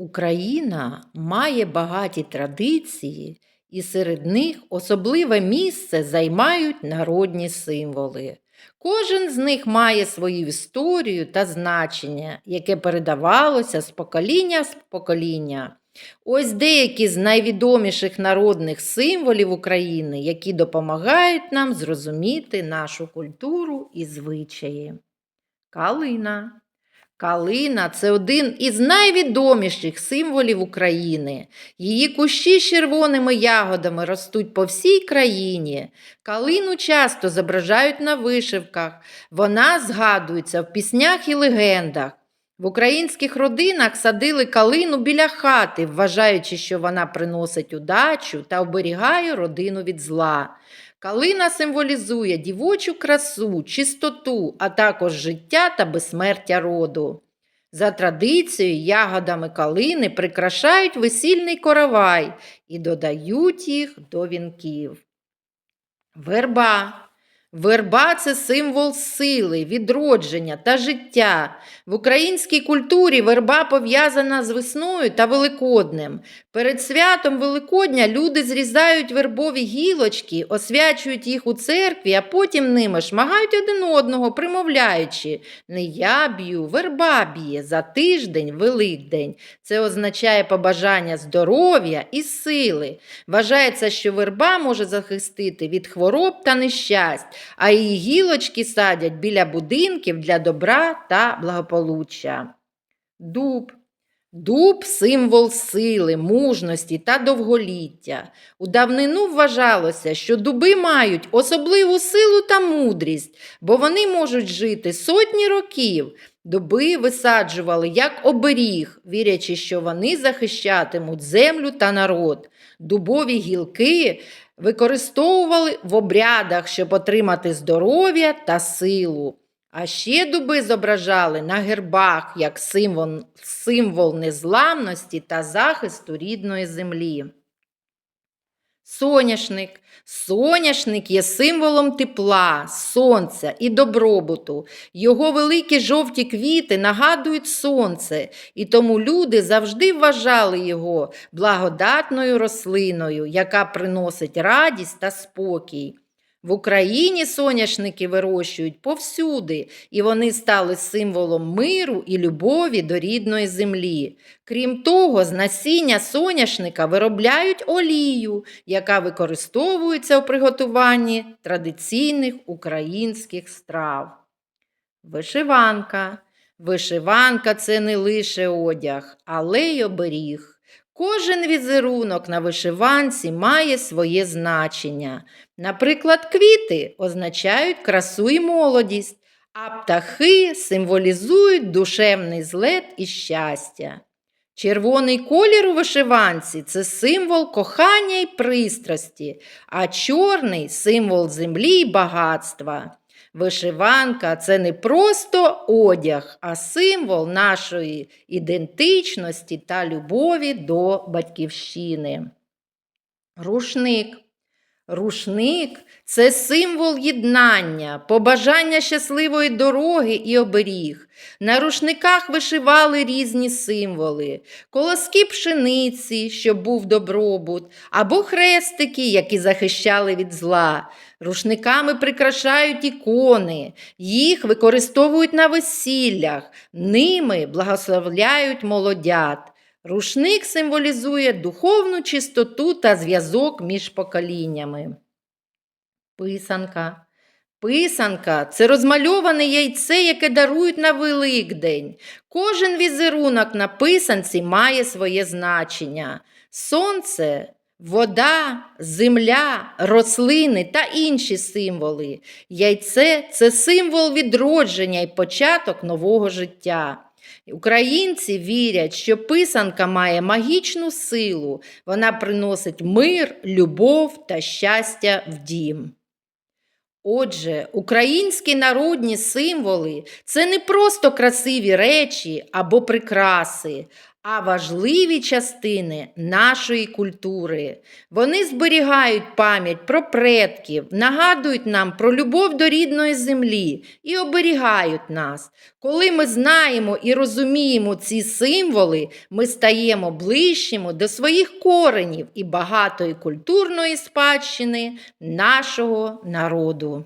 Україна має багаті традиції, і серед них особливе місце займають народні символи. Кожен з них має свою історію та значення, яке передавалося з покоління в покоління. Ось деякі з найвідоміших народних символів України, які допомагають нам зрозуміти нашу культуру і звичаї. Калина. Калина це один із найвідоміших символів України. Її кущі з червоними ягодами ростуть по всій країні. Калину часто зображають на вишивках. Вона згадується в піснях і легендах. В українських родинах садили калину біля хати, вважаючи, що вона приносить удачу та оберігає родину від зла. Калина символізує дівочу красу, чистоту, а також життя та безсмертя роду. За традицією, ягодами калини прикрашають весільний коровай і додають їх до вінків. Верба. Верба це символ сили, відродження та життя. В українській культурі верба пов'язана з весною та Великоднем. Перед святом Великодня люди зрізають вербові гілочки, освячують їх у церкві, а потім ними шмагають один одного, примовляючи не я б'ю, верба б'є за тиждень Великдень. Це означає побажання здоров'я і сили. Вважається, що верба може захистити від хвороб та нещасть, а її гілочки садять біля будинків для добра та благополуччя. Дуб. Дуб символ сили, мужності та довголіття. У давнину вважалося, що дуби мають особливу силу та мудрість, бо вони можуть жити сотні років. Дуби висаджували як оберіг, вірячи, що вони захищатимуть землю та народ. Дубові гілки використовували в обрядах, щоб отримати здоров'я та силу. А ще дуби зображали на гербах як символ, символ незламності та захисту рідної землі. Соняшник. Соняшник є символом тепла, сонця і добробуту. Його великі жовті квіти нагадують сонце, і тому люди завжди вважали його благодатною рослиною, яка приносить радість та спокій. В Україні соняшники вирощують повсюди, і вони стали символом миру і любові до рідної землі. Крім того, з насіння соняшника виробляють олію, яка використовується у приготуванні традиційних українських страв. Вишиванка. Вишиванка це не лише одяг, але й оберіг. Кожен візерунок на вишиванці має своє значення. Наприклад, квіти означають красу і молодість, а птахи символізують душевний злет і щастя. Червоний колір у вишиванці це символ кохання і пристрасті, а чорний символ землі і багатства. Вишиванка це не просто одяг, а символ нашої ідентичності та любові до батьківщини. Рушник. Рушник це символ єднання, побажання щасливої дороги і оберіг. На рушниках вишивали різні символи, колоски пшениці, щоб був добробут, або хрестики, які захищали від зла. Рушниками прикрашають ікони, їх використовують на весіллях, ними благословляють молодят. Рушник символізує духовну чистоту та зв'язок між поколіннями. Писанка. Писанка це розмальоване яйце, яке дарують на Великдень. Кожен візерунок на писанці має своє значення. Сонце, вода, земля, рослини та інші символи. Яйце це символ відродження і початок нового життя. Українці вірять, що писанка має магічну силу, вона приносить мир, любов та щастя в дім. Отже, українські народні символи це не просто красиві речі або прикраси, а важливі частини нашої культури. Вони зберігають пам'ять про предків, нагадують нам про любов до рідної землі і оберігають нас. Коли ми знаємо і розуміємо ці символи, ми стаємо ближчими до своїх коренів і багатої культурної спадщини нашого народу.